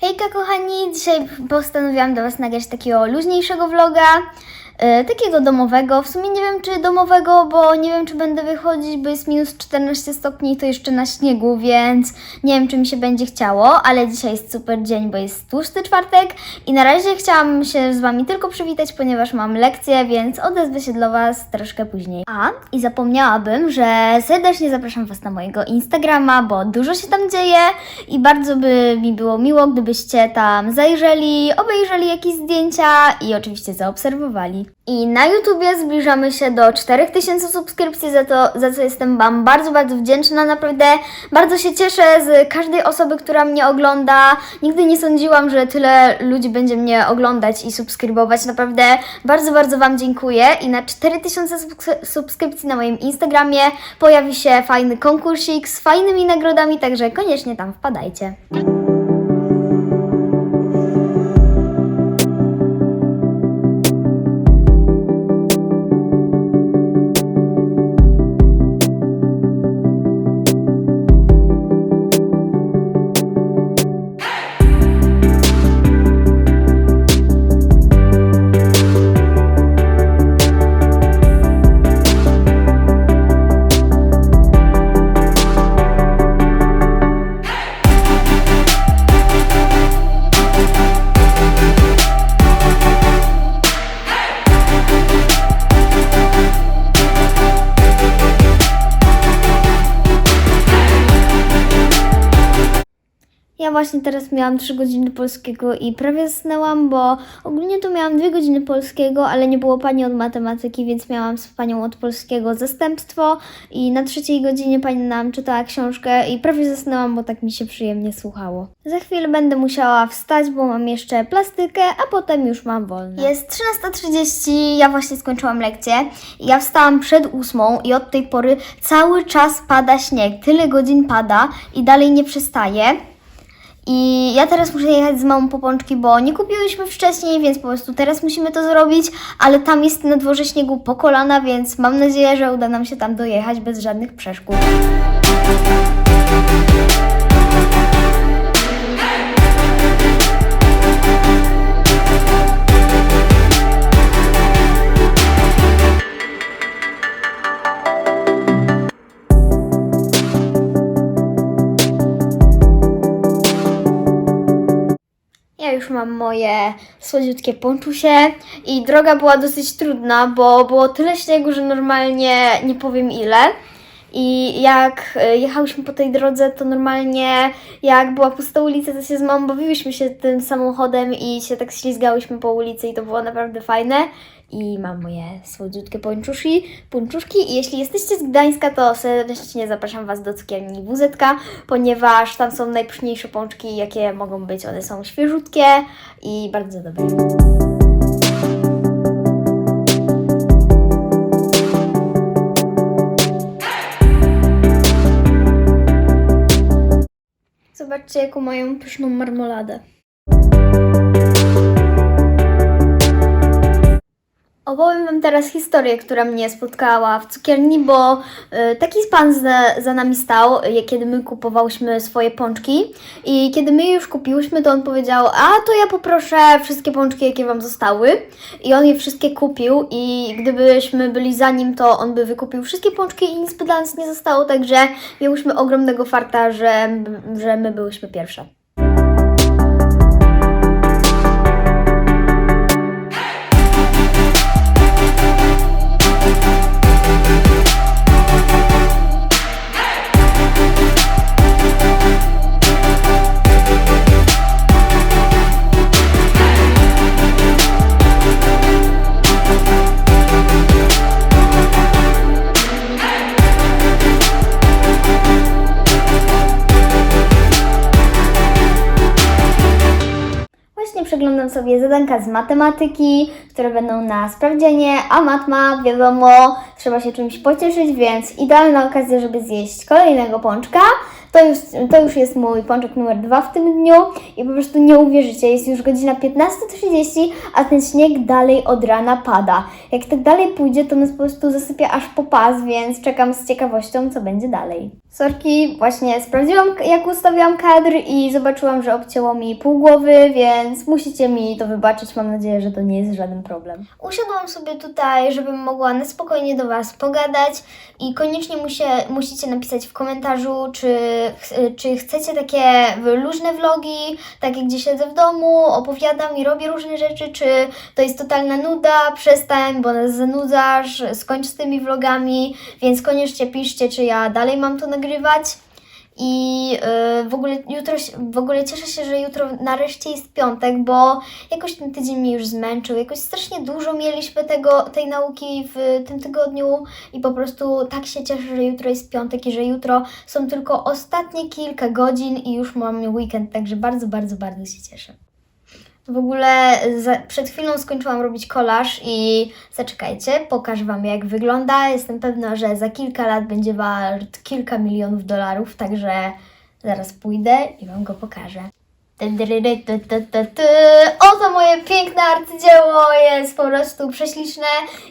Hejka kochani, dzisiaj postanowiłam do Was nagrać takiego luźniejszego vloga, e, takiego domowego. W sumie nie wiem czy domowego, bo nie wiem czy będę wychodzić, bo jest minus 14 stopni to jeszcze na śniegu, więc nie wiem czy mi się będzie chciało, ale dzisiaj jest super dzień, bo jest tłusty czwartek i na razie chciałam się z Wami tylko przywitać, ponieważ mam lekcję, więc odezwę się dla Was troszkę później. A, i zapomniałabym, że serdecznie zapraszam Was na mojego Instagrama, bo dużo się tam dzieje i bardzo by mi było miło, gdybyście tam zajrzeli, obejrzeli jakieś zdjęcia i oczywiście zaobserwowali. I na YouTubie zbliżamy się do 4000 subskrypcji, za to, za co jestem Wam bardzo, bardzo wdzięczna. Naprawdę bardzo się cieszę z każdej osoby, która mnie ogląda. Nigdy nie sądziłam, że tyle ludzi będzie mnie oglądać i subskrybować. Naprawdę bardzo, bardzo Wam dziękuję. I na 4000 subskry- subskrypcji na moim Instagramie pojawi się fajny konkursik z fajnymi nagrodami, także koniecznie tam wpadajcie. Ja właśnie teraz miałam 3 godziny polskiego i prawie zasnęłam, bo ogólnie to miałam 2 godziny polskiego, ale nie było pani od matematyki, więc miałam z panią od polskiego zastępstwo i na trzeciej godzinie pani nam czytała książkę i prawie zasnęłam, bo tak mi się przyjemnie słuchało. Za chwilę będę musiała wstać, bo mam jeszcze plastykę, a potem już mam wolne. Jest 13.30, ja właśnie skończyłam lekcję. Ja wstałam przed ósmą i od tej pory cały czas pada śnieg. Tyle godzin pada i dalej nie przestaje. I ja teraz muszę jechać z mamą po pączki, bo nie kupiłyśmy wcześniej, więc po prostu teraz musimy to zrobić, ale tam jest na dworze śniegu po kolana, więc mam nadzieję, że uda nam się tam dojechać bez żadnych przeszkód. Mam moje słodziutkie ponczusie i droga była dosyć trudna, bo było tyle śniegu, że normalnie nie powiem ile. I jak e, jechałyśmy po tej drodze, to normalnie jak była pusta ulica, to się z mamą bawiłyśmy się tym samochodem i się tak ślizgałyśmy po ulicy i to było naprawdę fajne. I mam moje słodziutkie pończuszki, pończuszki i jeśli jesteście z Gdańska, to serdecznie zapraszam Was do cukierni WZ, ponieważ tam są najpyszniejsze pączki, jakie mogą być. One są świeżutkie i bardzo dobre. Zobaczcie, jaką mają pyszną marmoladę. Opowiem Wam teraz historię, która mnie spotkała w cukierni, bo y, taki pan za, za nami stał, y, kiedy my kupowałyśmy swoje pączki. I kiedy my je już kupiłyśmy, to on powiedział, a to ja poproszę wszystkie pączki, jakie Wam zostały. I on je wszystkie kupił i gdybyśmy byli za nim, to on by wykupił wszystkie pączki i nic by dla nas nie zostało, także miałyśmy ogromnego farta, że, że my byłyśmy pierwsze. Sobie zadanka z matematyki, które będą na sprawdzianie, a matma, wiadomo, trzeba się czymś pocieszyć, więc idealna okazja, żeby zjeść kolejnego pączka. To już, to już jest mój pączek numer dwa w tym dniu i po prostu nie uwierzycie, jest już godzina 15.30, a ten śnieg dalej od rana pada. Jak tak dalej pójdzie, to nas po prostu zasypia aż po pas, więc czekam z ciekawością, co będzie dalej. Sorki, właśnie sprawdziłam jak ustawiłam kadr i zobaczyłam, że obcięło mi pół głowy, więc musicie mi to wybaczyć. Mam nadzieję, że to nie jest żaden problem. Usiadłam sobie tutaj, żebym mogła na spokojnie do Was pogadać i koniecznie musie, musicie napisać w komentarzu, czy, czy chcecie takie luźne vlogi, takie gdzie siedzę w domu, opowiadam i robię różne rzeczy, czy to jest totalna nuda, przestań, bo nas zanudzasz, skończ z tymi vlogami, więc koniecznie piszcie, czy ja dalej mam to nagrywać. I yy, w ogóle jutro, w ogóle cieszę się, że jutro nareszcie jest piątek, bo jakoś ten tydzień mnie już zmęczył. Jakoś strasznie dużo mieliśmy tego, tej nauki w tym tygodniu i po prostu tak się cieszę, że jutro jest piątek i że jutro są tylko ostatnie kilka godzin i już mam weekend, także bardzo, bardzo, bardzo się cieszę. W ogóle za, przed chwilą skończyłam robić kolaż i zaczekajcie, pokażę Wam jak wygląda. Jestem pewna, że za kilka lat będzie wart kilka milionów dolarów, także zaraz pójdę i Wam go pokażę. Oto moje piękne arcydzieło jest po prostu prześliczne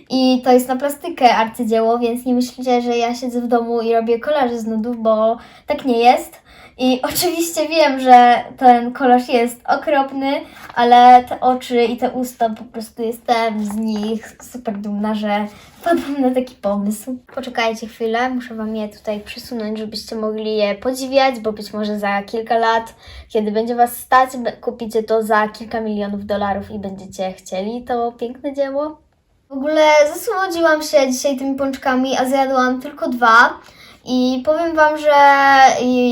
i to jest na plastykę arcydzieło, więc nie myślcie, że ja siedzę w domu i robię kolaże z nudów, bo tak nie jest. I oczywiście wiem, że ten kolaż jest okropny, ale te oczy i te usta, po prostu jestem z nich super dumna, że wpadłam na taki pomysł. Poczekajcie chwilę, muszę Wam je tutaj przesunąć, żebyście mogli je podziwiać, bo być może za kilka lat, kiedy będzie Was stać, kupicie to za kilka milionów dolarów i będziecie chcieli to piękne dzieło. W ogóle zasłodziłam się dzisiaj tymi pączkami, a zjadłam tylko dwa. I powiem Wam, że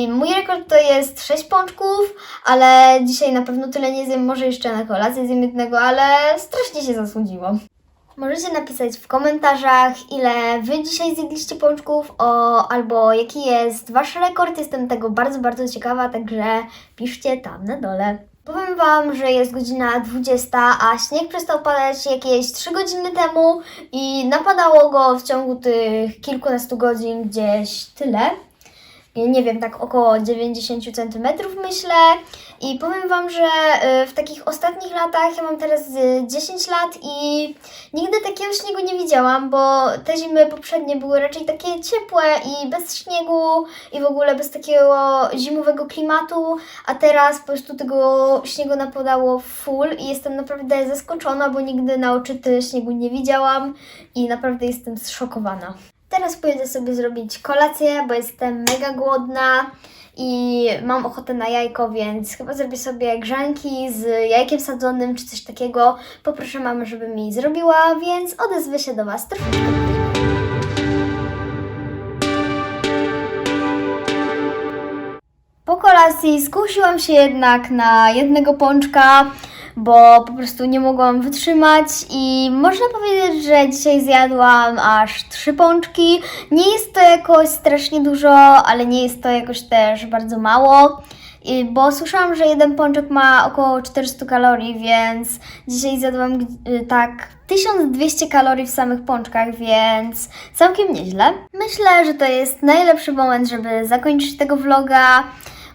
mój rekord to jest 6 pączków, ale dzisiaj na pewno tyle nie zjem, może jeszcze na kolację zjem jednego, ale strasznie się zasłodziłam. Możecie napisać w komentarzach, ile Wy dzisiaj zjedliście pączków, o, albo jaki jest Wasz rekord. Jestem tego bardzo, bardzo ciekawa, także piszcie tam na dole. Powiem Wam, że jest godzina 20, a śnieg przestał padać jakieś 3 godziny temu i napadało go w ciągu tych kilkunastu godzin gdzieś tyle. Nie- wiem, tak około 90 cm myślę. I powiem Wam, że y, w takich ostatnich latach, ja mam teraz y, 10 lat i nigdy takiego śniegu nie widziałam, bo te zimy poprzednie były raczej takie ciepłe i bez śniegu i w ogóle bez takiego zimowego klimatu, a teraz po prostu tego śniegu napadało full i jestem naprawdę zaskoczona, bo nigdy na oczy śniegu nie widziałam i naprawdę jestem zszokowana. Teraz pójdę sobie zrobić kolację, bo jestem mega głodna i mam ochotę na jajko, więc chyba zrobię sobie grzanki z jajkiem sadzonym czy coś takiego. Poproszę mamę, żeby mi zrobiła, więc odezwę się do Was troszeczkę. Po kolacji skusiłam się jednak na jednego pączka, bo po prostu nie mogłam wytrzymać i można powiedzieć, że dzisiaj zjadłam aż trzy pączki. Nie jest to jakoś strasznie dużo, ale nie jest to jakoś też bardzo mało. Bo słyszałam, że jeden pączek ma około 400 kalorii, więc dzisiaj zjadłam y, tak 1200 kalorii w samych pączkach, więc całkiem nieźle. Myślę, że to jest najlepszy moment, żeby zakończyć tego vloga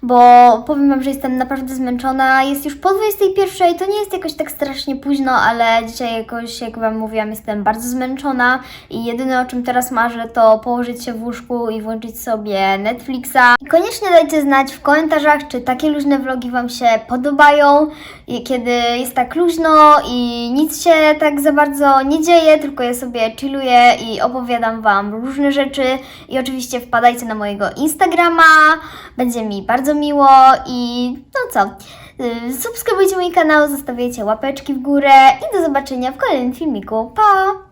bo powiem Wam, że jestem naprawdę zmęczona. Jest już po 21, to nie jest jakoś tak strasznie późno, ale dzisiaj jakoś, jak Wam mówiłam, jestem bardzo zmęczona i jedyne o czym teraz marzę to położyć się w łóżku i włączyć sobie Netflixa. I koniecznie dajcie znać w komentarzach, czy takie luźne vlogi Wam się podobają, kiedy jest tak luźno i nic się tak za bardzo nie dzieje, tylko ja sobie chilluję i opowiadam Wam różne rzeczy i oczywiście wpadajcie na mojego Instagrama, będzie mi bardzo miło i no co, y, subskrybujcie mój kanał, zostawiajcie łapeczki w górę i do zobaczenia w kolejnym filmiku. Pa!